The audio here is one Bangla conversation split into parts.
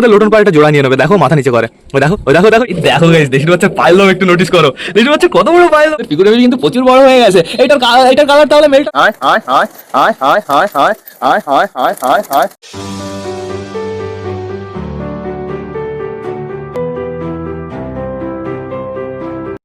আমাদের লোটন পাড়াটা জোড়া নিয়ে নেবে দেখো মাথা নিচে করে ওই দেখো ওই দেখো দেখো দেখো গাইস দেশির বাচ্চা পাইলাম একটু নোটিস করো দেশির বাচ্চা কত বড় পাইলাম পিকুরে কিন্তু প্রচুর বড় হয়ে গেছে এটার এটার কালার তাহলে মেল্ট আয় আয় আয় আয় আয় আয় আয় আয় আয় আয় hi,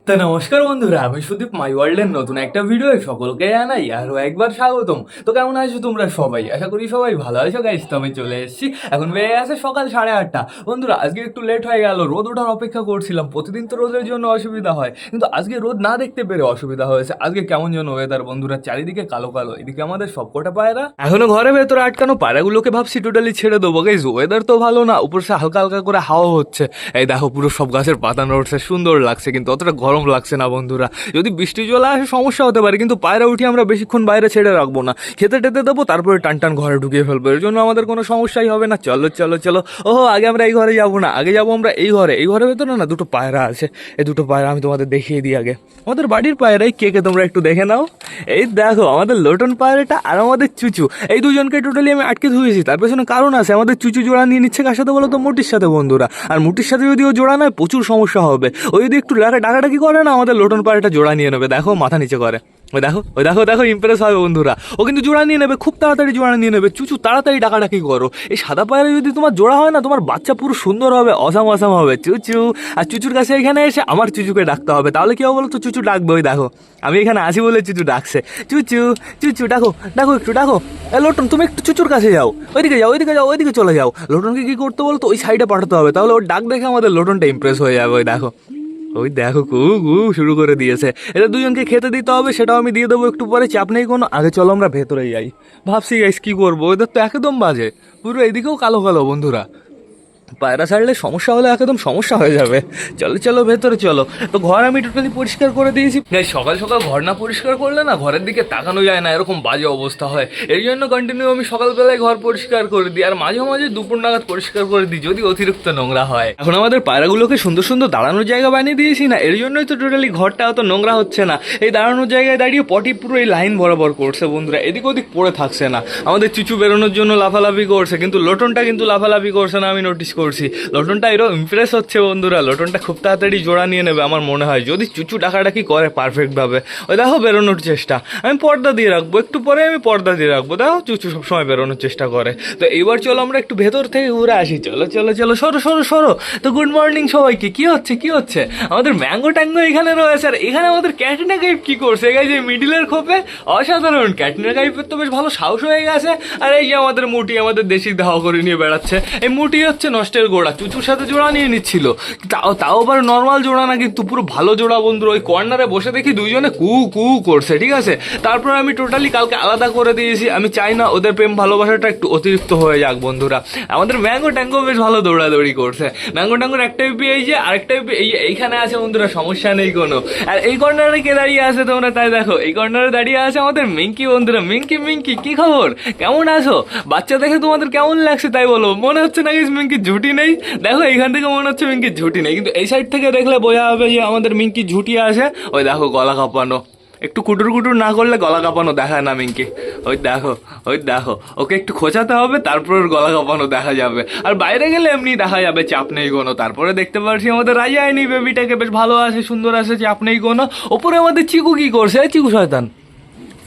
তো নমস্কার বন্ধুরা, আমি সুদীপ মাই ওয়ার্ল্ডের নতুন একটা ভিডিও সকলকে জানাই আরও একবার স্বাগতম। তো কেমন আছো তোমরা সবাই? আশা করি সবাই ভালো আছো গাইস তো আমি চলে এসেছি। এখন বেড়ে আছে সকাল সাড়ে আটটা। বন্ধুরা, আজকে একটু লেট হয়ে গেল, রোদ ওঠার অপেক্ষা করছিলাম। প্রতিদিন তো রোদের জন্য অসুবিধা হয়, কিন্তু আজকে রোদ না দেখতে পেরে অসুবিধা হয়েছে। আজকে কেমন যেন ওয়েদার বন্ধুরা, চারিদিকে কালো কালো, এদিকে আমাদের সবকটা পায়রা। এখনও ঘরে ভেতরে আটকানো পায়রাগুলোকে ভাবছি টোটালি ছেড়ে দেবো। গাইস ওয়েদার তো ভালো না, উপর সে হালকা হালকা করে হাওয়া হচ্ছে। এই দেখো পুরো সব গাছের পাতা নড়ছে, সুন্দর লাগছে, কিন্তু অতটা গরম লাগছে না, বন্ধুরা। যদি বৃষ্টি চলে আসে, সমস্যা হতে পারে, কিন্তু পায়রা উঠি আমরা বেশিক্ষণ বাইরে ছেড়ে রাখব না। খেতে টেতে দেবো, তারপরে টান টান ঘরে ঢুকিয়ে ফেলব। এর জন্য আমাদের কোনো সমস্যাই হবে না। চলো চলো চলো। ওহো, আগে আমরা এই ঘরে যাব না। আগে যাব আমরা এই ঘরে। এই ঘরের ভেতরে না দুটো পায়রা আছে। এই দুটো পায়রা আমি তোমাদের দেখিয়ে দিই আগে। আমাদের বাড়ির পায়রাই কে কে তোমরা একটু দেখে নাও। এই দেখো, আমাদের লোটন পায়রাটা আর আমাদের চুচু। এই দুজনকে টোটালি আমি আটকে ধুয়েছি। তার পেছনে কারণ আছে, আমাদের চুচু জোড়া নিয়ে নিচ্ছে কার সাথে বলো তো? মুটির সাথে, বন্ধুরা। আর মুটির সাথে যদি ও জোড়া নেয়, প্রচুর সমস্যা হবে। ও যদি একটু ডাকা ডাকাডাকি করে না আমাদের লোটন পায়রাটা জোড়া নিয়ে নেবে? দেখো, মাথা নিচে করে। ওই দেখো ওই দেখো দেখো ইমপ্রেস হবে বন্ধুরা। ও কিন্তু জোড়া নিয়ে নেবে, খুব তাড়াতাড়ি জোড়া নিয়ে নেবে। চুচু, তাড়াতাড়ি ডাকাডাকি করো। এই সাদা পায়রা যদি তোমার জোড়া হয় না, তোমার বাচ্চা পুরো সুন্দর হবে, অসাম অসাম হবে। চুচু, আর চুচুর কাছে এখানে এসে আমার চুচুকে ডাকতে হবে। তাহলে কি হবে বলো তো চুচু ডাকবে, ওই দেখো। আমি এখানে আসি বলে চুচু ডাকছে। চুচু চুচু, ডাকো ডাকো একটু, ডাকো। এ, লোটন, তুমি একটু চুচুর কাছে যাও। ওইদিকে যাও ওইদিকে যাও, ওইদিকে চলে যাও। লোটনকে কি করতে বলো তো ওই সাইডে পাঠাতে হবে। তাহলে ওর ডাক দেখে আমাদের লোটনটা ইমপ্রেস হয়ে যাবে, ওই দেখো। ওই দেখো কু শুরু করে দিয়েছে। এটা দুজনকে খেতে দিতে হবে, সেটাও আমি দিয়ে দেবো একটু পরে, চাপ নেই কোনো। আগে চলো আমরা ভেতরে যাই। ভাবছি গাইস কী করব? ওদের তো একদম বাজে। পুরো এদিকেও কালো কালো, বন্ধুরা। পায়রা ছাড়লে সমস্যা হলে একদম সমস্যা হয়ে যাবে। চলো চলো, ভেতরে চলো। তো ঘর আমি টোটালি পরিষ্কার করে দিয়েছি। সকাল সকাল ঘর না পরিষ্কার করলে না ঘরের দিকে তাকানো যায় না, এরকম বাজে অবস্থা হয়। এই জন্য কন্টিনিউ আমি সকালবেলায় ঘর পরিষ্কার করে দিই, আর মাঝে মাঝে দুপুর নাগাদ পরিষ্কার করে দিই, যদি অতিরিক্ত নোংরা হয়। এখন আমাদের পায়রাগুলোকে সুন্দর সুন্দর দাঁড়ানোর জায়গা বানিয়ে দিয়েছি না, এর জন্যই তো টোটালি ঘরটা অত নোংরা হচ্ছে না। এই দাঁড়ানোর জায়গায় দাঁড়িয়ে পটি পুরো এই লাইন বরাবর করছে বন্ধুরা, এদিক ওদিক পড়ে থাকছে না। আমাদের চুচু বেরোনোর জন্য লাফালাফি করছে, কিন্তু লোটনটা কিন্তু লাফালাফি করছে না, আমি নোটিস করছি। লোটনটা এরকম ইমপ্রেস হচ্ছে বন্ধুরা। লোটনটা খুব তাড়াতাড়ি জোড়া নিয়ে নেবে আমার মনে হয়। যদি চুচু ডাকাডাকি করে পারফেক্টভাবে ওই দেখো বেরোনোর চেষ্টা। আমি পর্দা দিয়ে রাখব। একটু পরে আমি পর্দা দিয়ে রাখব। দেখো চুচু সবসময় বেরোনোর চেষ্টা করে। তো এইবার চলো আমরা একটু ভেতর থেকে ঘুরে আসি। চলো চলো চলো, সরো সরো সরো। তো গুড মর্নিং সবাইকে। কি হচ্ছে কি হচ্ছে? আমাদের ম্যাঙ্গো ট্যাঙ্গো এখানে রয়েছে। আর এখানে আমাদের ক্যাটরিনা কাইপ কি করছে? এই যে মিডিলের খোপে অসাধারণ। ক্যাটরিনা কাইপের তো বেশ ভালো সাহস হয়ে গেছে। আর এই যে আমাদের মুটি আমাদের দেশি দাহ করে নিয়ে বেড়াচ্ছে। এই মুটি হচ্ছে নষ্টের গোড়া। চুচুর সাথে জোড়া নিয়ে নিচ্ছিল। তাও তাও আবার নর্মাল জোড়া না কিন্তু পুরো ভালো জোড়া বন্ধু ওই কর্নারে বসে দেখি দুইজনে কু কু করছে, ঠিক আছে? তারপর আমি টোটালি কালকে আলাদা করে দিয়েছি। আমি চাই না ওদের প্রেম ভালোবাসাটা একটু অতিরিক্ত হয়ে যাক বন্ধুরা। আমাদের ম্যাঙ্গো ট্যাঙ্গো বেশ ভালো দৌড়াদৌড়ি করছে। ম্যাঙ্গো ট্যাঙ্গোর একটা ইপি এই যে, আরেকটা ইপি এই এইখানে আছে বন্ধুরা, সমস্যা নেই কোনো। আর এই কর্নারে কে দাঁড়িয়ে আছে তোমরা? তাই দেখো, এই কর্নারে দাঁড়িয়ে আছে আমাদের মিঙ্কি বন্ধুরা। মিঙ্কি মিঙ্কি, কি খবর? কেমন আছো? বাচ্চা দেখে তোমাদের কেমন লাগছে তাই বলো। মনে হচ্ছে নাকি মিঙ্কি ঝুটি নেই। দেখো এইখান থেকে মনে হচ্ছে মিঙ্কি ঝুটি নেই। কিন্তু এই সাইড থেকে দেখলে বোঝা হবে যে আমাদের মিঙ্কি ঝুটি আছে ওই দেখো, গলা কাঁপানো। একটু কুটুর কুটুর না করলে গলা কাঁপানো দেখায় না মিঙ্কি। ওই দেখো ওই দেখো। ওকে একটু খোঁচাতে হবে, তারপর গলা কাঁপানো দেখা যাবে। আর বাইরে গেলে এমনি দেখা যাবে, চাপ নেই কোনো। তারপরে দেখতে পাচ্ছি আমাদের রাজা আইনি বেবিটাকে বেশ ভালো আছে সুন্দর আছে চাপ নেই কোনো। ওপরে আমাদের চিকু কি করছে? চিকু শয়তান।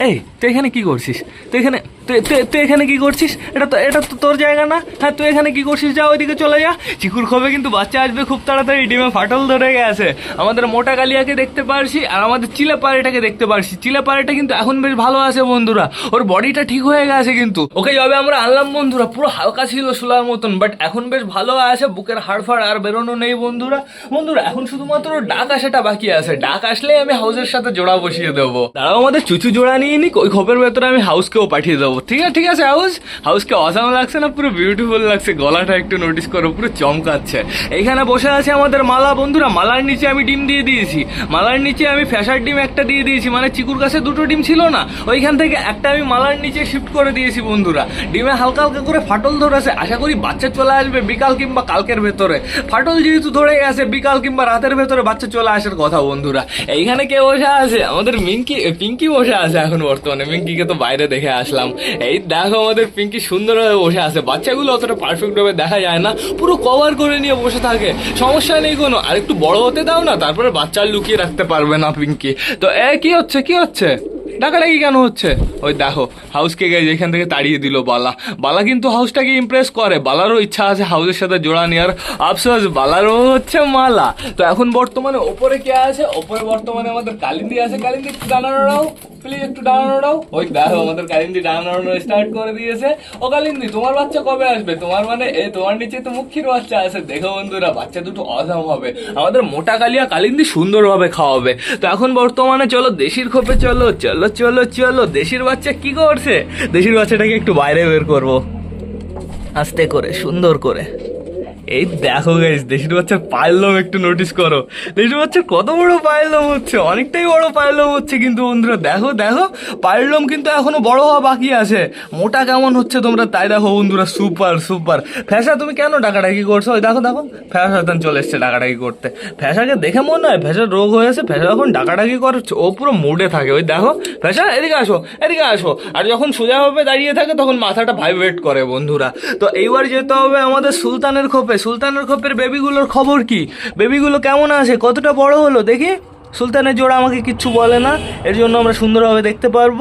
এই, তুই এখানে কি করছিস? তুই এখানে তুই তুই এখানে কি করছিস? এটা তো এটা তো তোর জায়গা না। হ্যাঁ তুই এখানে কি করছিস? যা ওইদিকে চলে যা। চিকুর খবে কিন্তু বাচ্চা আসবে খুব তাড়াতাড়ি। ডিমে ফাটল ধরে গেছে। আমাদের মোটা কালিয়াকে দেখতে পারছি আর আমাদের চিলে পাড়িটাকে দেখতে পারছি। চিলে পাড়িটা কিন্তু এখন বেশ ভালো আছে বন্ধুরা। ওর বডিটা ঠিক হয়ে গেছে কিন্তু। ওকে যাবে আমরা আনলাম বন্ধুরা, পুরো হালকা ছিল সোলার মতন বাট এখন বেশ ভালো আছে। বুকের হাড়ফাড় আর বেরোনো নেই বন্ধুরা। বন্ধুরা, এখন শুধুমাত্র ডাক আসাটা বাকি আছে। ডাক আসলে আমি হাউসের সাথে জোড়া বসিয়ে দেবো। তারাও আমাদের চুচু জোড়া নিয়ে নিক। ওই খোপের ভেতরে আমি হাউসকেও পাঠিয়ে দেবো। ঠিক আছে ঠিক আছে, হাউস। হাউসকে অসাম লাগছে না, পুরো বিউটিফুল লাগছে। গলাটা একটু নোটিস করো, পুরো চমকাচ্ছে। এইখানে বসে আছে আমাদের মালা, বন্ধুরা। মালার নিচে আমি ডিম দিয়ে দিয়েছি। মালার নিচে আমি ফ্যাশার ডিম একটা দিয়ে দিয়েছি। মানে চিকুর কাছে দুটো ডিম ছিল না। ওইখান থেকে একটা আমি মালার নিচে শিফট করে দিয়েছি, বন্ধুরা। ডিমে হালকা হালকা করে ফাটল ধরেছে আশা করি বাচ্চা চলে আসবে বিকাল কিংবা কালকের ভেতরে। ফাটল যেহেতু ধরে গেছে বিকাল কিংবা রাতের ভেতরে বাচ্চা চলে আসার কথা, বন্ধুরা। এইখানে কে বসে আছে? আমাদের মিঙ্কি, পিঙ্কি বসে আছে এখন বর্তমানে। মিঙ্কিকে তো বাইরে দেখে আসলাম। এই দেখো আমাদের পিঙ্কি সুন্দরভাবে বসে আছে। বাচ্চাগুলো অতটা পারফেক্টভাবে দেখা যায় না, পুরো কভার করে নিয়ে বসে থাকে। সমস্যা নেই কোনো, আর একটু বড় হতে দাও না, তারপরে বাচ্চা লুকিয়ে রাখতে পারবে না পিঙ্কি। তো, এ, কি হচ্ছে কি হচ্ছে? ডাকাডাকি কেন হচ্ছে? ওই দেখো হাউসকে গিয়ে যেখান থেকে তাড়িয়ে দিল বালা। বালা কিন্তু হাউসটাকে ইমপ্রেস করে, বালারও ইচ্ছা আছে হাউসের সাথে জোড়া নেওয়ার। আফসোস, বালারও হচ্ছে মালা। তো এখন বর্তমানে ওপরে কে আছে? ওপরে বর্তমানে আমাদের কালিন্দি আছে। কালিন্দি দাঁড়ানো প্লিজ একটু দাঁড়ানো ওই দেখো আমাদের কালিন্দি দাঁড়ানো স্টার্ট করে দিয়েছে। ও কালিন্দি, তোমার বাচ্চা কবে আসবে? তোমার মানে এ, তোমার নিচে তো মুখির বাচ্চা আছে। দেখো বন্ধুরা, বাচ্চা দুটো অজাম হবে। আমাদের মোটা কালিয়া কালিন্দি সুন্দরভাবে খাওয়াবে। তো এখন বর্তমানে চলো, দেশির খোপে চলো চলো চলো চলো। দেশির বাচ্চা কি করছে? দেশির বাচ্চাটাকে একটু বাইরে বের করব। আস্তে করে, সুন্দর করে। এই দেখো গাইস দেশির বাচ্চার পায়ের লোম একটু নোটিস করো। দেশির বাচ্চার কত বড় পায়ের লোম হচ্ছে, অনেকটাই বড় পায়ের লোম হচ্ছে কিন্তু বন্ধুরা, দেখো দেখো পায়ের লোম কিন্তু এখনও বড় হওয়া বাকি আছে। মোটা কেমন হচ্ছে তোমরা, তাই দেখো বন্ধুরা সুপার সুপার ফ্যাসা তুমি কেন ডাকাডাকি করছ? ওই দেখো দেখো ফ্যাসা শয়তান চলে এসছে ডাকাডাকি করতে। ফ্যাসাকে দেখে মনে হয় ফ্যাসার রোগ হয়েছে ফ্যাসা যখন ডাকাডাকি করছে, ও পুরো মুডে থাকে। ওই দেখো ফ্যাসা এদিকে আসো এদিকে আসো। আর যখন সোজাভাবে দাঁড়িয়ে থাকে, তখন মাথাটা ভাইব্রেট করে বন্ধুরা। তো এইবার যেতে হবে আমাদের সুলতানের খোপে। সুলতানের খোপের বেবিগুলোর খবর কি? বেবিগুলো কেমন আছে? কতটা বড় হলো? দেখি। সুলতানের জোড়া আমাকে কিচ্ছু বলে না। এর জন্য আমরা সুন্দরভাবে দেখতে পারব।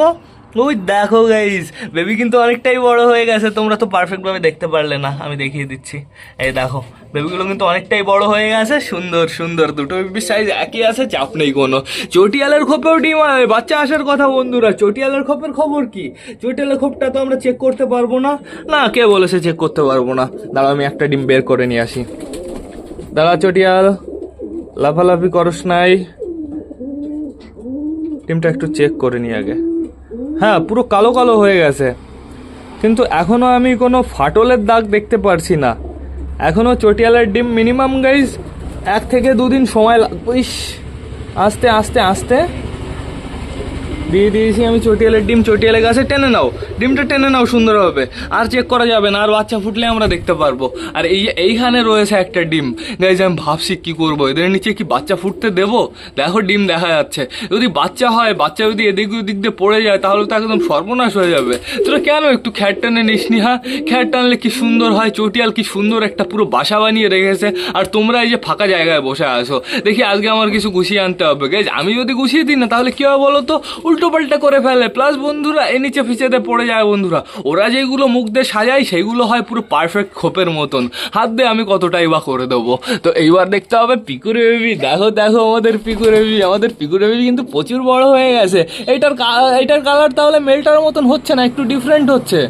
ওই দেখো গাইজ বেবি কিন্তু অনেকটাই বড় হয়ে গেছে। তোমরা তো পারফেক্টভাবে দেখতে পারলে না। আমি দেখিয়ে দিচ্ছি। এই দেখো। বেবিগুলো কিন্তু অনেকটাই বড় হয়ে গেছে। সুন্দর সুন্দর। দুটো বেবির সাইজ একই আছে, চাপ নেই কোনো। চটিয়ালের খোপেও ডিম বাচ্চা আসার কথা বন্ধুরা। চটিয়ালের খোপের খবর কি? চটিয়ালের খোপটা তো আমরা চেক করতে পারব না। না, কে বলেছে চেক করতে পারব না? দাঁড়া আমি একটা ডিম বের করে নিয়ে আসি। দাঁড়া, চটিয়াল। লাফালাফি করস নাই। ডিমটা একটু চেক করে নি আগে। হ্যাঁ পুরো কালো কালো হয়ে গেছে। কিন্তু এখনও আমি কোনো ফাটলের দাগ দেখতে পারছি না। এখনও চটিয়ালার ডিম মিনিমাম গাইজ এক থেকে দুদিন সময় লাগবে আস্তে আস্তে আস্তে। দিয়ে দিয়েছি আমি চটিয়ালের ডিম। চটিয়ালের গাছে টেনে নাও। ডিমটা টেনে নাও, সুন্দর হবে। আর চেক করা যাবে না, আর বাচ্চা ফুটলে আমরা দেখতে পারব। আর এই এইখানে রয়েছে একটা ডিম। গাইজ আমি ভাবছি কি করব? এদের নিচে কি বাচ্চা ফুটতে দেবো? দেখো, ডিম দেখা যাচ্ছে। যদি বাচ্চা হয়, বাচ্চা যদি এদিক ওদিক দিয়ে পড়ে যায়, তাহলে তো একদম সর্বনাশ হয়ে যাবে। তোরা কেন একটু খ্যাট টানে নিস নি হ্যাঁ খ্যাট টানলে কি সুন্দর হয়? চটিয়াল কি সুন্দর একটা পুরো বাসা বানিয়ে রেখেছে। আর তোমরা এই যে ফাঁকা জায়গায় বসে আসো দেখি আজকে আমার কিছু গুছিয়ে আনতে হবে। গাইজ আমি যদি গুছিয়ে দিই না, তাহলে কী হবে বলো তো? উল্টো পাল্টা করে ফেলে। প্লাস বন্ধুরা, এ নিচে ফিচেতে পড়ে যায় বন্ধুরা। ওরা যেগুলো মুখ দিয়ে সাজায়, সেগুলো হয় পুরো পারফেক্ট খোপের মতন। হাত দিয়ে আমি কতটাই বা করে দেবো। তো এইবার দেখতে হবে পিকুরে বেবি। দেখো দেখো আমাদের পিকুরে বেবি। আমাদের পিকুরে বেবি কিন্তু প্রচুর বড় হয়ে গেছে। এইটার কা- এইটার কালার তাহলে মেলটার মতন হচ্ছে না, একটু ডিফারেন্ট হচ্ছে।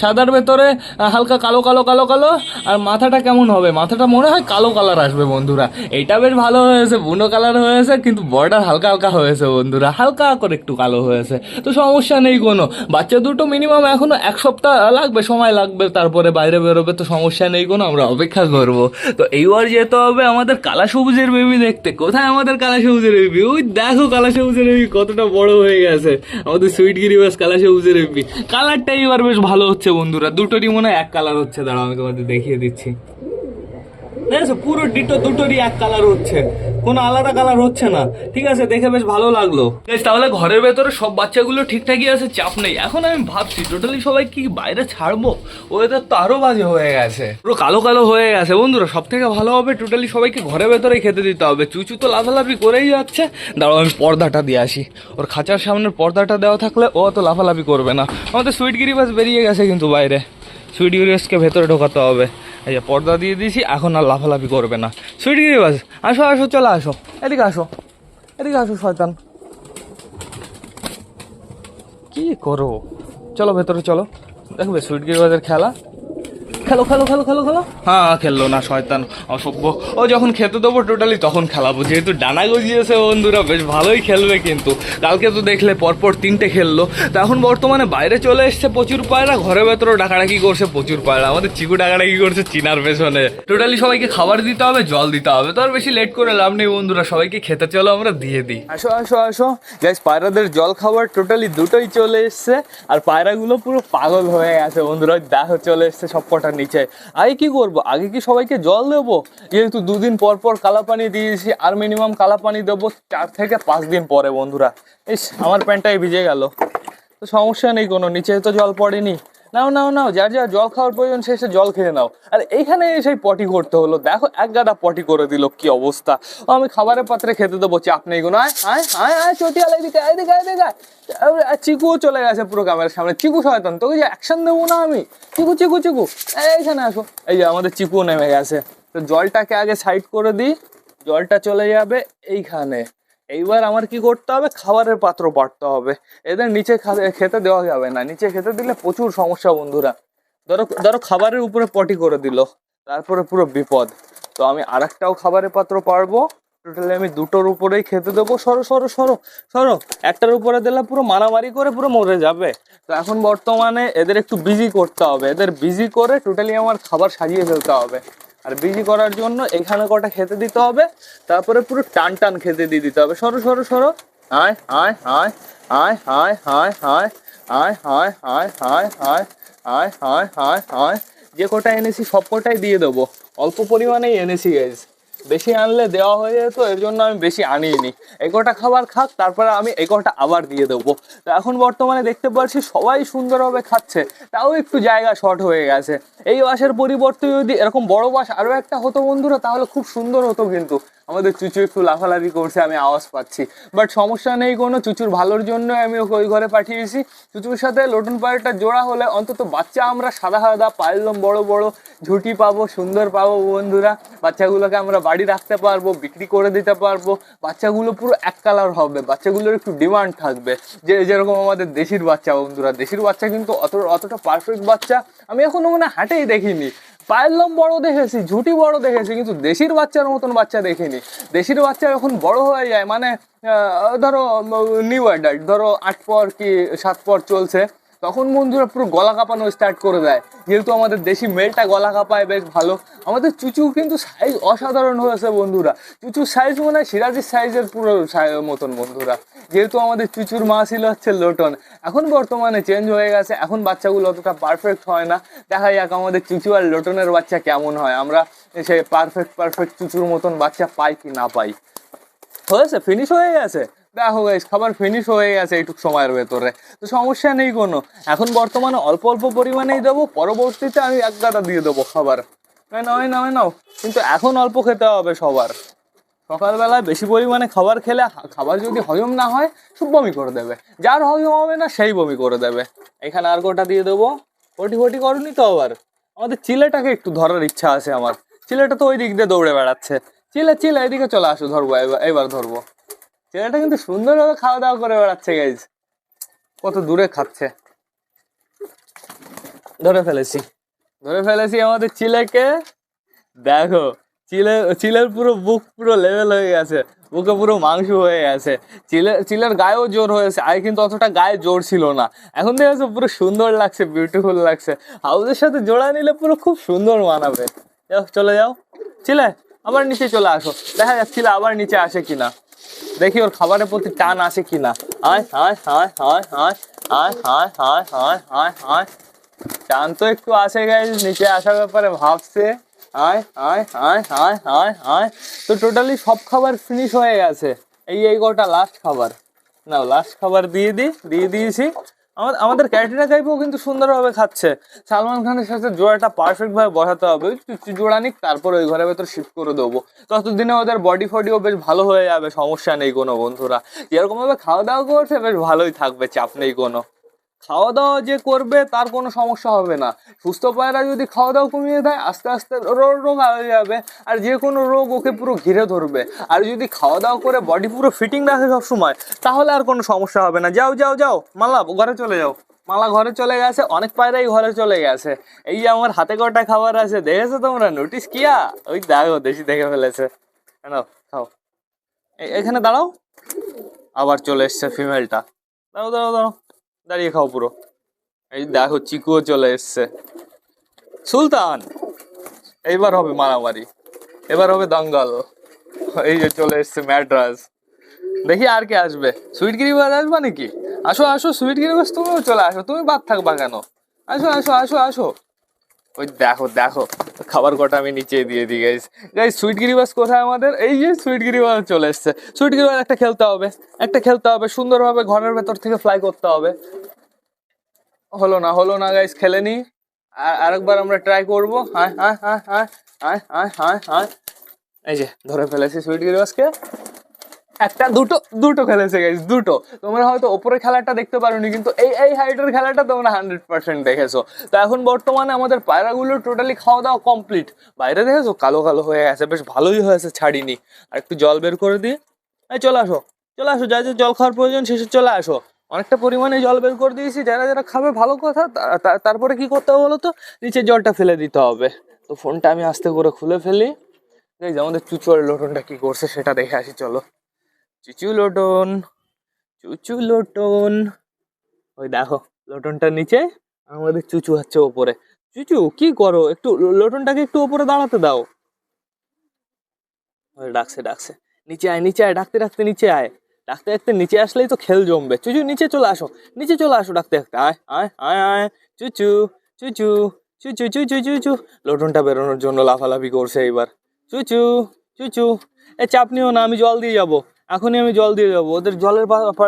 সাদার ভেতরে হালকা কালো কালো কালো কালো, আর মাথাটা কেমন হবে? মাথাটা মনে হয় কালো কালার আসবে বন্ধুরা। এটা বেশ ভালো হয়েছে, বুনো কালার হয়েছে, কিন্তু বর্ডার হালকা হালকা হয়েছে বন্ধুরা। হালকা করে একটু কালো হয়েছে। তো সমস্যা নেই কোনো। বাচ্চা দুটো মিনিমাম এখনও এক সপ্তাহ লাগবে, সময় লাগবে, তারপরে বাইরে বেরোবে, তো সমস্যা নেই কোনো, আমরা অপেক্ষা করব। তো এইবার যেতে হবে আমাদের কালা সবুজের বেবি দেখতে। কোথায় আমাদের কালা সবুজের বেবি ওই দেখো কালা সবুজের বেবি কতটা বড় হয়ে গেছে। আমাদের সুইট গিরিবাস কালা সবুজের বেবি কালারটা এবার বেশ ভালো হচ্ছে বন্ধুরা দুটোরই মনে হয় এক কালার হচ্ছে। দাঁড়াও আমি তোমাদের দেখিয়ে দিচ্ছি। দেখেছ? পুরো ডিটো দুটোরই এক কালার হচ্ছে। কোনো আলাদা কালার হচ্ছে না। ঠিক আছে, দেখে বেশ ভালো লাগল। তাহলে ঘরের ভেতরে সব বাচ্চাগুলো ঠিকঠাকই আছে, চাপ নেই। এখন আমি ভাবছি টোটালি সবাই কি বাইরে ছাড়বো? ওয়েদার তো আরও বাজে হয়ে গেছে। পুরো কালো কালো হয়ে গেছে। বন্ধুরা সব থেকে ভালো হবে টোটালি সবাইকে ঘরের ভেতরে খেতে দিতে হবে। চুচু তো লাফালাফি করেই যাচ্ছে। দাঁড়াও, আমি পর্দাটা দিয়ে আসি। ওর খাঁচার সামনের পর্দাটা দেওয়া থাকলে ও তো লাফালাফি করবে না। আমাদের সুইট গিরিবাস বেরিয়ে গেছে কিন্তু বাইরে। সুইট গিরিবাসকে ভেতরে ঢোকাতে হবে। এই যে পর্দা দিয়ে দিছি, এখন আর লাফালাফি করবে না। সুইট গিরিবাস আসো আসো, চলে আসো। এদিকে আসো এদিকে আসো, শয়তান। কি করো? চলো ভেতরে, চলো। দেখবে সুইটগিরি বাজের খেলা? খেলো খেলো খেলো খেলো খেলো। হ্যাঁ খেললো না শয়তান অসভ্য। ও যখন খেতে দেবো টোটালি তখন খেলাবো। যেহেতু ডানা গজিয়েছে বন্ধুরা বেশ ভালোই খেলবে কিন্তু। কালকে তো দেখলে পরপর তিনটে খেললো। তো এখন বর্তমানে বাইরে চলে এসছে প্রচুর পায়রা। ঘরের ভেতরে ডাকাডাকি করছে প্রচুর পায়রা। আমাদের চিকু ডাকাডাকি করছে চিনার পেছনে। টোটালি সবাইকে খাবার দিতে হবে জল দিতে হবে। তো আর বেশি লেট করে লাভ নেই বন্ধুরা সবাইকে খেতে চলো আমরা দিয়ে দিই। আসো আসো আসো। গ্যাস পায়রাদের জল খাবার টোটালি দুটোই চলে এসছে। আর পায়রাগুলো পুরো পাগল হয়ে গেছে বন্ধুরা। দেখো চলে এসছে সব কটার নিচে। আগে কি করব? আগে কি সবাইকে জল দেবো? যেহেতু দুদিন পর পর কালা পানি দিয়েছি, আর মিনিমাম কালা পানি দেবো চার থেকে পাঁচ দিন পরে, বন্ধুরা। ইস, আমার প্যান্টটাই ভিজে গেল। তো সমস্যা নেই কোনো, নিচে তো জল পড়েনি। নাও নাও নাও যার যার জল খাওয়ার প্রয়োজন শেষে জল খেয়ে নাও। আর এইখানে এসে পটি করতে হলো। দেখো এক গাদা পটি করে দিল কি অবস্থা। আমি খাবারের পাত্রে খেতে দেবো চাপ নেই কোনো আয় আয় আয় আয় চটিয়াল এদিকে আয় এদিকে আয় চিকুও চলে গেছে পুরো ক্যামেরার সামনে। চিকু শয়তান তোকে যে অ্যাকশন দেবো না আমি? চিকু চিকু চিকু। এই, এইখানে আসো। এই যে আমাদের চিকুও নেমে গেছে। তো জলটাকে আগে সাইড করে দিই। জলটা চলে যাবে এইখানে। এইবার আমার কি করতে হবে? খাবারের পাত্র পাড়তে হবে। এদের নিচে খেতে দেওয়া যাবে না। নিচে খেতে দিলে প্রচুর সমস্যা বন্ধুরা। ধরো ধরো খাবারের উপরে পটি করে দিল। তারপরে পুরো বিপদ। তো আমি আরেকটাও খাবারের পাত্র পারব। টোটালি আমি দুটোর উপরেই খেতে দেবো। সরো সরো সরো সরো। একটার উপরে দিলে পুরো মারামারি করে পুরো মরে যাবে। তো এখন বর্তমানে এদের একটু বিজি করতে হবে। এদের বিজি করে টোটালি আমার খাবার সাজিয়ে ফেলতে হবে। আর বিজি করার জন্য এখানে কটা খেতে দিতে হবে তারপরে পুরো টান টান খেতে দিয়ে দিতে হবে সরো সরো সরো আয় আয় আয় আয় আয় আয় আয় আয় আয় আয় আয় আয় আয় আয় আয় আয় যে কটা এনেছি সব কটাই দিয়ে দেবো অল্প পরিমাণেই এনেছি গাইজ বেশি আনলে দেওয়া হয়ে যেত, এর জন্য আমি বেশি আনিনি এই কটা খাবার খাক, তারপরে আমি এগোটা আবার দিয়ে দেবো। তো এখন বর্তমানে দেখতে পাচ্ছি সবাই সুন্দরভাবে খাচ্ছে, তাও একটু জায়গা শর্ট হয়ে গেছে। এই বাসের পরিবর্তে যদি এরকম বড় বাস আরও একটা হতো বন্ধুরা, তাহলে খুব সুন্দর হতো কিন্তু। আমাদের চুচু একটু লাফালাফি করছে, আমি আওয়াজ পাচ্ছি। বাট সমস্যা নেই কোনো, চুচুর ভালোর জন্য আমি ওকে ওই ঘরে পাঠিয়েছি চুচুর সাথে লোটন পায়েরটা জোড়া হলে অন্তত বাচ্চা আমরা সাদা সাদা পায়ের বড় বড় ঝুটি পাবো, সুন্দর পাবো বন্ধুরা। বাচ্চাগুলোকে আমরা বাড়ি রাখতে পারব, বিক্রি করে দিতে পারব। বাচ্চাগুলো পুরো এক কালার হবে, বাচ্চাগুলোর একটু ডিমান্ড থাকবে। যে যেরকম আমাদের দেশির বাচ্চা বন্ধুরা, দেশির বাচ্চা কিন্তু অত, অতটা পারফেক্ট বাচ্চা আমি এখনও মানে হাটেই দেখিনি। পায়ের লম বড় দেখেছি, ঝুটি বড় দেখেছি, কিন্তু দেশির বাচ্চার মতন বাচ্চা দেখিনি। দেশির বাচ্চা যখন বড় হয়ে যায় মানে ধরো নিউ অ্যাডাল্ট ধরো, আট পর কি, সাত পর চলছে তখন বন্ধুরা পুরো গলা কাঁপানো স্টার্ট করে দেয়। যেহেতু আমাদের দেশি মেলটা গলা কাঁপায়, বেশ ভালো। আমাদের চুচু কিন্তু সাইজ অসাধারণ হয়েছে বন্ধুরা। চুচুর সাইজ মনে হয় সিরাজির সাইজের পুরো সাই- মতন বন্ধুরা। যেহেতু আমাদের চুচুর মা ছিল হচ্ছে লোটন। এখন বর্তমানে চেঞ্জ হয়ে গেছে। এখন বাচ্চাগুলো অতটা পারফেক্ট হয় না। দেখা যাক আমাদের চুচু আর লোটনের বাচ্চা কেমন হয়। আমরা সে পারফেক্ট পারফেক্ট চুচুর মতন বাচ্চা পাই কি না পাই। হয়েছে ফিনিশ হয়ে গেছে। দেখো গাইস খাবার ফিনিশ হয়ে গেছে, এইটুক সময়ের ভেতরে। তো সমস্যা নেই কোনো। এখন বর্তমানে অল্প অল্প পরিমাণেই দেবো, পরবর্তীতে আমি এক গাদা দিয়ে দেবো খাবার। নাও, এই নাও কিন্তু এখন অল্প খেতে হবে সবার। সকালবেলায় বেশি পরিমাণে খাবার খেলে খাবার যদি হজম না হয়, সব বমি করে দেবে। যার হজম হবে না, সেই বমি করে দেবে। এখানে আর গোটা দিয়ে দেবো। ফটি ফটি করনি তো আবার। আমাদের চিলেটাকে একটু ধরার ইচ্ছা আছে আমার। চিলেটা তো ওই দিক দিয়ে দৌড়ে বেড়াচ্ছে। চিলে চিলে, এদিকে চলে আসো, ধরবো, এবার এবার ধরবো। ছেলেটা কিন্তু সুন্দরভাবে খাওয়া দাওয়া করে বেড়াচ্ছে গাইজ কত দূরে খাচ্ছে। ধরে ফেলেছি। ধরে ফেলেছি আমাদের চিলেকে। দেখো চিলে চিলের পুরো বুক পুরো লেভেল হয়ে গেছে। বুকে পুরো মাংস হয়ে গেছে। চিলে চিলের গায়েও জোর হয়েছে। আগে কিন্তু অতটা গায়ে জোর ছিল না। এখন দেখেছ পুরো সুন্দর লাগছে বিউটিফুল লাগছে। হাউসের সাথে জোড়া নিলে পুরো খুব সুন্দর মানাবে। যাও চলে যাও। চিলে আবার নিচে চলে আসো। দেখা যাক চিলে আবার নিচে আসে কিনা। দেখি ওর খাবারের প্রতি টান আসে কিনা আয় আয় আয় আয় আয় আয় আয় আয় আয় আয় আয় টান তো একটু আসে গেছে নিচে আসার ব্যাপারে ভাবছে আয় আয় আয় আয় আয় আয় তো টোটালি সব খাবার ফিনিশ হয়ে গেছে এই এই কটা লাস্ট খাবার নাও লাস্ট খাবার দিয়ে দিই দিয়ে দিয়েছি আমাদের ক্যাটরিনা কাইপও কিন্তু সুন্দরভাবে খাচ্ছে। সালমান খানের সাথে জোড়াটা পারফেক্ট ভাবে বসাতে হবে। জোড়া নিক, তারপর ওই ঘরের ভেতর শিফট করে দেবো। ততদিনে ওদের বডি ফডিও বেশ ভালো হয়ে যাবে, সমস্যা নেই কোনো বন্ধুরা। যেরকমভাবে খাওয়া দাওয়া করছে, বেশ ভালোই থাকবে, চাপ নেই কোনো। খাওয়া দাওয়া যে করবে তার কোনো সমস্যা হবে না। সুস্থ পায়রা যদি খাওয়া দাওয়া কমিয়ে দেয়, আস্তে আস্তে রোগ রোগ হয়ে যাবে আর যে কোনো রোগ ওকে পুরো ঘিরে ধরবে। আর যদি খাওয়া দাওয়া করে বডি পুরো ফিটিং রাখে সবসময়, তাহলে আর কোনো সমস্যা হবে না। যাও যাও যাও, মালা, ঘরে চলে যাও। মালা ঘরে চলে গেছে, অনেক পায়রাই ঘরে চলে গেছে। এই যে আমার হাতে কটা খাবার আছে, দেখেছ তোমরা? নোটিস কিয়া? ওই দেখো, দেশি দেখে ফেলেছে। নাও খাও। এখানে দাঁড়াও। আবার চলে এসছে ফিমেলটা দাঁড়াও দাঁড়াও দাঁড়াও। দাঁড়িয়ে খাও পুরো। এই দেখো চিকুও চলে এসছে। সুলতান, এইবার হবে মারামারি। এবার হবে দঙ্গল। এই যে চলে এসছে ম্যাড্রাস দেখি আর কে আসবে। সুইট গিরিবাজ আসবে নাকি? আসো আসো, সুইট গিরিবাজ তুমিও চলে আসো, তুমি বাদ থাকবা কেন? আসো আসো আসো আসো। ওই দেখো দেখো, খাবার কটা আমি নিচে দিয়ে দিই গাইজ গাইজ সুইট গিরিবাস কোথায় আমাদের? এই যে সুইট গিরিবাস চলে এসছে। সুইট গিরিবাস একটা খেলতে হবে, একটা খেলতে হবে, সুন্দরভাবে ঘরের ভেতর থেকে ফ্লাই করতে হবে। হলো না হলো না গাইজ খেলে নি। আরেকবার আমরা ট্রাই করব। হ্যাঁ হ্যাঁ হ্যাঁ হ্যাঁ হ্যাঁ হ্যাঁ হ্যাঁ এই যে, ধরে ফেলেছি সুইট গিরিবাসকে একটা, দুটো দুটো খেলেছে গাইস দুটো। তোমরা হয়তো ওপরে খেলাটা দেখতে পারোনি, কিন্তু এই এই হাইটের খেলাটা তোমরা হান্ড্রেড পার্সেন্ট দেখেছ। তো এখন বর্তমানে আমাদের পায়রাগুলো টোটালি খাওয়া দাওয়া কমপ্লিট বাইরে দেখেছ? কালো কালো হয়ে গেছে, বেশ ভালোই হয়েছে, ছাড়িনি। আর একটু জল বের করে দিই। এই চলে আসো চলে আসো, যা যা জল খাওয়ার প্রয়োজন শেষে চলে আসো। অনেকটা পরিমাণে জল বের করে দিয়েছি, যারা যারা খাবে, ভালো কথা। তারপরে কি করতে হবে বলো তো নিচে জলটা ফেলে দিতে হবে। তো ফোনটা আমি আস্তে করে খুলে ফেলি। আমাদের চুচুর লোটনটা কি করছে, সেটা দেখে আসি, চলো। চুচু লোটন চুচু লোটন ওই দেখো লোটনটা নিচে আমাদের চুচু হচ্ছে ওপরে। চুচু, কি করো? একটু লোটনটাকে একটু ওপরে দাঁড়াতে দাও। ডাকছে ডাকছে। নিচে আয় নিচে আয়, ডাকতে ডাকতে নিচে আয়। ডাকতে ডাকতে নিচে আসলেই তো খেল জমবে। চুচু, নিচে চলে আসো। নিচে চলে আসো ডাকতে ডাকতে। আয় আয় আয় আয়। চুচু চুচু চুচু চুচু চুচু। লোটনটা বেরোনোর জন্য লাফালাফি করছে এইবার। চুচু চুচু। এ চাপ নিও না, আমি জল দিয়ে যাব। এখনই আমি জল দিয়ে যাব। ওদের জলের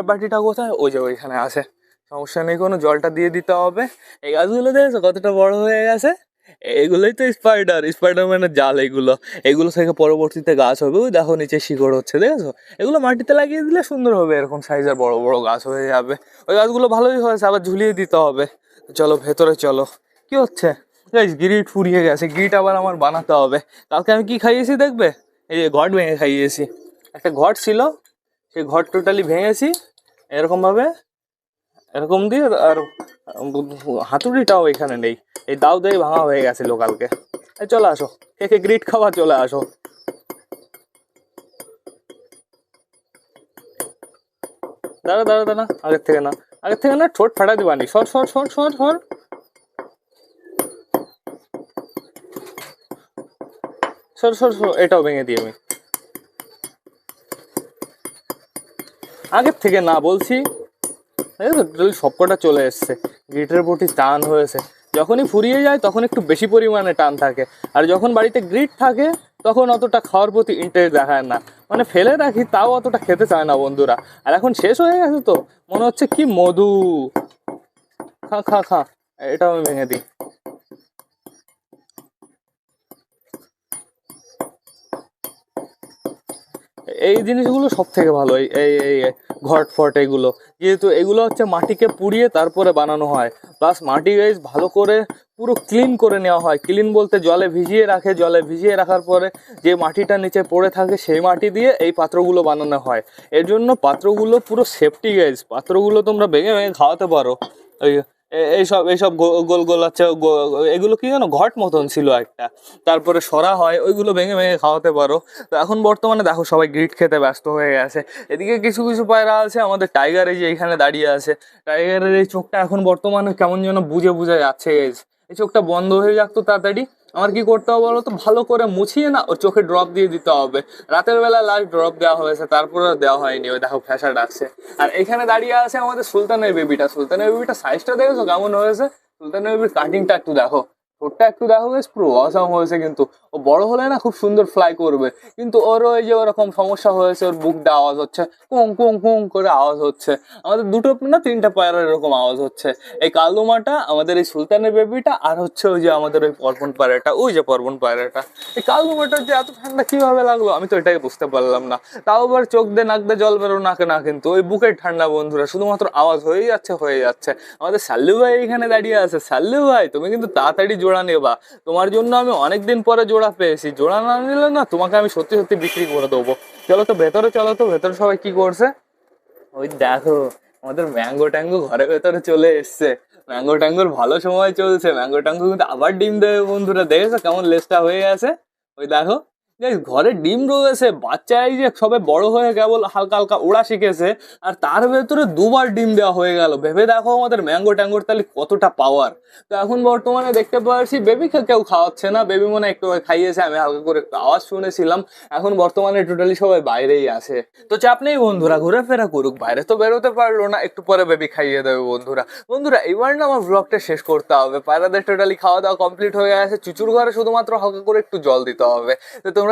বাটিটা কোথায়? ওই যে ওইখানে আছে। সমস্যা নেই কোনো, জলটা দিয়ে দিতে হবে। এই গাছগুলো দেখেছ কতটা বড় হয়ে গেছে? এগুলোই তো স্পাইডার স্পাইডারম্যানের জাল এগুলো। এগুলো থেকে পরবর্তীতে গাছ হবে। ওই দেখো নিচে শিকড় হচ্ছে, দেখেছ? এগুলো মাটিতে লাগিয়ে দিলে সুন্দর হবে। এরকম সাইজের বড় বড় গাছ হয়ে যাবে। ওই গাছগুলো ভালোই হয়েছে, আবার ঝুলিয়ে দিতে হবে। চলো, ভেতরে চলো। কি হচ্ছে? গিরিট ফুরিয়ে গেছে। গিরিট আবার আমার বানাতে হবে। কালকে আমি কি খাইয়েছি দেখবে? এই যে ঘট ভেঙে খাইয়েছি। একটা ঘট ছিল, সেই ঘট টোটালি ভেঙেছি। এরকমভাবে এরকম দিয়ে আর হাতুড়িটাও এখানে নেই। এই দাও দিয়ে ভাঙা হয়ে গেছে লোকালকে। এই চলে আসো, কে কে গ্রিট খাওয়া চলে আসো। দাঁড়া দাঁড়া দাঁড়া, আগের থেকে না, আগের থেকে না, ঠোঁট ফাটা দিবানি সর সর সর সর সর। সর সর সর, এটাও ভেঙে দিই আমি। আগের থেকে না বলছি। টোটালি সবকটা চলে এসছে। গ্রিটের প্রতি টান হয়েছে। যখনই ফুরিয়ে যায়, তখন একটু বেশি পরিমাণে টান থাকে। আর যখন বাড়িতে গ্রিট থাকে, তখন অতটা খাওয়ার প্রতি ইন্টারেস্ট দেখায় না। মানে ফেলে রাখি, তাও অতটা খেতে চায় না বন্ধুরা। আর এখন শেষ হয়ে গেছে তো। মনে হচ্ছে কি মধু। খা খা খা। এটাও আমি ভেঙে দিই। এই জিনিসগুলো সব থেকে ভালো, এই এই ঘট ফট এগুলো। যেহেতু এগুলো হচ্ছে মাটিকে পুড়িয়ে তারপরে বানানো হয়। প্লাস মাটি গাইজ ভালো করে পুরো ক্লিন করে নেওয়া হয়। ক্লিন বলতে জলে ভিজিয়ে রাখে। জলে ভিজিয়ে রাখার পরে যে মাটিটা নিচে পড়ে থাকে, সেই মাটি দিয়ে এই পাত্রগুলো বানানো হয়। এর জন্য পাত্রগুলো পুরো সেফটি গাইজ পাত্রগুলো তোমরা ভেঙে ভেঙে খাওয়াতে পারো। ওই এইসব এইসব গোল গোল আছে এগুলো কি জানো ঘট মতন ছিল একটা। তারপরে সরা হয়, ওইগুলো ভেঙে ভেঙে খাওয়াতে পারো। তো এখন বর্তমানে দেখো সবাই গ্রিট খেতে ব্যস্ত হয়ে গেছে। এদিকে কিছু কিছু পায়রা আছে, আমাদের টাইগার এই যে এখানে দাঁড়িয়ে আছে। টাইগারের এই চোখটা এখন বর্তমানে কেমন যেন বুঝে বুঝে যাচ্ছে। এই চোখটা বন্ধ হয়ে যাক তো তাড়াতাড়ি। আমার কি করতে হবে বলো তো ভালো করে মুছিয়ে না, ওর চোখে ড্রপ দিয়ে দিতে হবে। রাতের বেলা লাস্ট ড্রপ দেওয়া হয়েছে, তারপরে দেওয়া হয়নি। ওই দেখো ফ্যাসা ডাকছে। আর এখানে দাঁড়িয়ে আছে আমাদের সুলতানের বেবিটা সুলতানের বেবিটা সাইজটা দেখেছ? কেমন হয়েছে? সুলতানের বেবির কাটিংটা একটু দেখো। ঠোঁটটা একটু দেখো বেশ পুরো অসাম হয়েছে কিন্তু। ও বড় হলে না খুব সুন্দর ফ্লাই করবে। কিন্তু ওর ওই যে ওরকম সমস্যা হয়েছে, ওর বুকটা আওয়াজ হচ্ছে, কুং কুং কুং করে আওয়াজ হচ্ছে। আমাদের দুটো না তিনটা পায়রার এরকম আওয়াজ হচ্ছে। এই কালদোমাটা আমাদের এই সুলতানের বেবিটা আর হচ্ছে ওই যে আমাদের ওই পর্বন পায়রাটা, ওই যে পর্বন পায়রাটা। এই কালদোমাটার যে এত ঠান্ডা কীভাবে লাগল, আমি তো এটাই বুঝতে পারলাম না। তাও আবার চোখ দিয়ে নাক দিয়ে জল বেরো নাকে না কিন্তু। ওই বুকের ঠান্ডা বন্ধুরা, শুধুমাত্র আওয়াজ হয়েই যাচ্ছে হয়ে যাচ্ছে। আমাদের সাল্লু ভাই এখানে দাঁড়িয়ে আছে। সাল্লু ভাই, তুমি কিন্তু তাড়াতাড়ি জোড়া নেবা। তোমার জন্য আমি অনেকদিন পরে জোড়া পেয়েছি। জোড়া না নিলে না তোমাকে আমি সত্যি সত্যি বিক্রি করে দেবো। চলো তো ভেতরে, চলো তো ভেতরে সবাই কি করছে? ওই দেখো, আমাদের ম্যাঙ্গো ট্যাঙ্গো ঘরে ভেতরে চলে এসছে। ম্যাঙ্গো ট্যাঙ্গোর ভালো সময় চলছে। ম্যাঙ্গো ট্যাঙ্গো কিন্তু আবার ডিম দেবে বন্ধুরা। দেখেছ কেমন লেসটা হয়ে আছে ওই দেখো। ঘরে ডিম রয়েছে বাচ্চা এই যে সবে বড় হয়ে কেবল হালকা হালকা ওড়া শিখেছে, আর তার ভেতরে দুবার ডিম দেওয়া হয়ে গেল। ভেবে দেখো আমাদের ম্যাঙ্গো ট্যাঙ্গোর তাহলে কতটা পাওয়ার তো এখন বর্তমানে দেখতে পাচ্ছি বেবিকে কেউ খাওয়াচ্ছে না বেবি মনে একটু খাইয়েছে, আমি হালকা করে একটু আওয়াজ শুনেছিলাম। এখন বর্তমানে টোটালি সবাই বাইরেই আছে। তো চাপ নেই বন্ধুরা ঘোরাফেরা করুক, বাইরে তো বেরোতে পারল না, একটু পরে বেবি খাইয়ে দেবে বন্ধুরা। বন্ধুরা এবার না আমার ব্লগটা শেষ করতে হবে, পায়রাদের টোটালি খাওয়া দাওয়া কমপ্লিট হয়ে গেছে, চুচুর ঘরে শুধুমাত্র হালকা করে একটু জল দিতে হবে। তো তোমরা